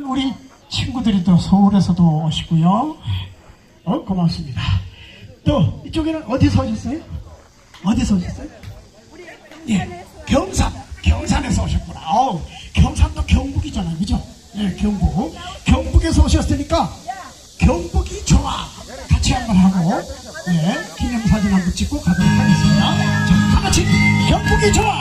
이쪽에는 우리 친구들이 또 서울에서도 오시고요. 어, 고맙습니다. 또 이쪽에는 어디서 오셨어요? 어디서 오셨어요? 예, 경산, 경산에서 오셨구나. 어우, 경산도 경북이잖아요, 그죠? 예, 경북. 경북에서 오셨으니까 경북이 좋아. 같이 한번 하고, 예, 기념사진 한번 찍고 가도록 하겠습니다. 자, 다 같이 경북이 좋아.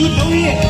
你同意。